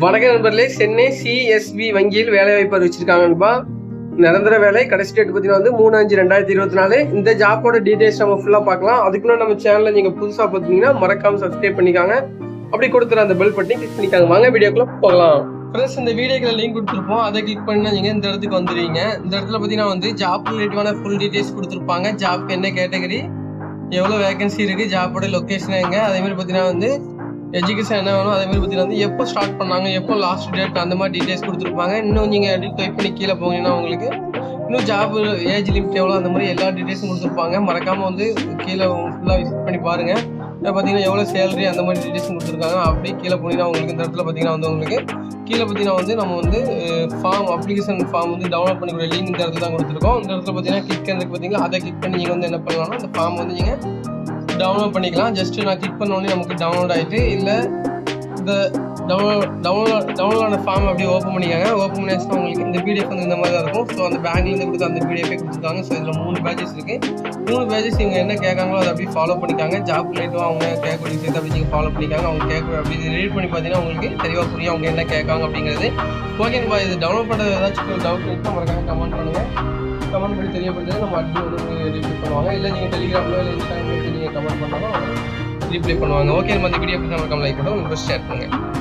வணக்க நண்பர்களே சென்னை சிஎஸ்பி வங்கியில் வேலை வாய்ப்பு அறிவிச்சிருக்காங்கப்பா நிரந்தர வேலை கடைசி டேட் பார்த்தீங்கன்னா வந்து மூணு அஞ்சு ரெண்டாயிரத்தி இருபத்தி நாலு. இந்த ஜாப்போட டீடைல்ஸ் நம்ம ஃபுல்லாக பார்க்கலாம். அதுக்குள்ள நம்ம சேனலில் நீங்கள் புதுசாக பார்த்தீங்கன்னா மறக்காம சப்ஸ்கிரைப் பண்ணிக்காங்க. அப்படி கொடுத்துற அந்த பெல் பட்டனை கிளிக் பண்ணிக்காங்க. வாங்க வீடியோக்குள்ள போகலாம். ஃப்ரெண்ட்ஸ் இந்த வீடியோக்குள்ள லிங்க் கொடுத்துருப்போம். அதை கிளிக் பண்ணா நீங்கள் இந்த இடத்துக்கு வந்துடுவீங்க இந்த இடத்துல பார்த்தீங்கன்னா வந்து ஜாப் ரிலேட்டிவான ஃபுல் டீடைல்ஸ் கொடுத்துருப்பாங்க. ஜாப் என்ன கேட்டகரி எவ்வளோ வேகன்சி இருக்குது ஜாப்போட லொக்கேஷன் எங்கே? அதே மாதிரி பார்த்தீங்கன்னா வந்து எஜுகேஷன் என்ன வேணும் அதே மாதிரி பார்த்தீங்கன்னா வந்து எப்போ ஸ்டார்ட் பண்ணாங்க எப்போ லாஸ்ட் டேட் அந்த மாதிரி டீட்டெயில்ஸ் கொடுத்துருப்பாங்க. இன்னும் நீங்கள் டைப் பண்ணி கீழே போனீங்கன்னா உங்களுக்கு இன்னும் ஜாப் ஏஜ் லிமிட் எவ்வளோ அந்த மாதிரி எல்லா டீடைல்ஸும் கொடுத்துருப்பாங்க. மறக்காமல் வந்து கீழே ஃபுல்லாக விசிட் பண்ணி பாருங்கள் பார்த்தீங்கன்னா எவ்வளோ சேலரி அந்த மாதிரி டீட்டெயில்ஸ் கொடுத்துருக்காங்க. அப்படி கீழே போனீங்கன்னா உங்களுக்கு இந்த இடத்துல பார்த்தீங்கன்னா வந்து உங்களுக்கு கீழே பார்த்தீங்கன்னா வந்து நம்ம வந்து ஃபார்ம் அப்ளிகேஷன் ஃபார்ம் வந்து டவுன்லோட் பண்ணிக்கிற லிங்க் இந்த இடத்துல தான் கொடுத்துருக்கோம். இந்த இடத்துல பார்த்தீங்கன்னா கிளிக் இருக்கு பார்த்தீங்கன்னா அதை கிளிக் பண்ணி நீங்கள் வந்து என்ன பண்ணலாம்னா அந்த ஃபார்ம் வந்து நீங்கள் டவுன்லோட் பண்ணிக்கலாம். ஜஸ்ட் நான் கிளிக் பண்ண உடனே நமக்கு டவுன்லோட் ஆகிட்டு இல்லை இந்த டவுன்லோட் டவுன்லோட் டவுன்லோட் ஆன ஃபார்ம் அப்படியே ஓப்பன் பண்ணிக்காங்க. ஓப்பன் பண்ணியாச்சுன்னா உங்களுக்கு இந்த பிடிஎஃப் வந்து இந்த மாதிரி தான் இருக்கும். ஸோ அந்த பேங்க்லேருந்து கொடுத்து அந்த பிடிஎஃபே கொடுத்துருக்காங்க. ஸோ இதில் மூணு பேஜஸ் இருக்குது மூணு பேஜஸ் இவங்க என்ன கேட்காங்களோ அதை அப்படியே ஃபாலோ பண்ணிக்காங்க. ஜாப் ரிலேட்டிவாக அவங்க கேட்கக்கூடிய விஷயத்தை அப்படி நீங்கள் ஃபாலோ பண்ணிக்காங்க. அவங்க கேட்க அப்படி ரீட் பண்ணி பார்த்தீங்கன்னா உங்களுக்கு தெளிவாக புரியும் அவங்க என்ன கேட்காங்க அப்படிங்கிறது. ஓகேப்பா இது டவுன்லோட் பண்ணுறது ஏதாச்சும் டவுட் இருந்தால் மறக்காம கமெண்ட் பண்ணுங்கள் கமெண்ட் பண்ணி தெரியப்படுறது நம்ம அடுத்து வந்து ரிப்ளை பண்ணுவாங்க. இல்லை நீங்கள் டெலிகிராமில் இல்லை இன்ஸ்டாகிராமில் நீங்கள் ரீப்ளை பண்ணுவாங்க. ஓகே நம்ம இந்த வீடியோ பற்றி நம்ம லைக் பண்ணுவோம் உங்களுக்கு ஷேர் பண்ணுங்கள்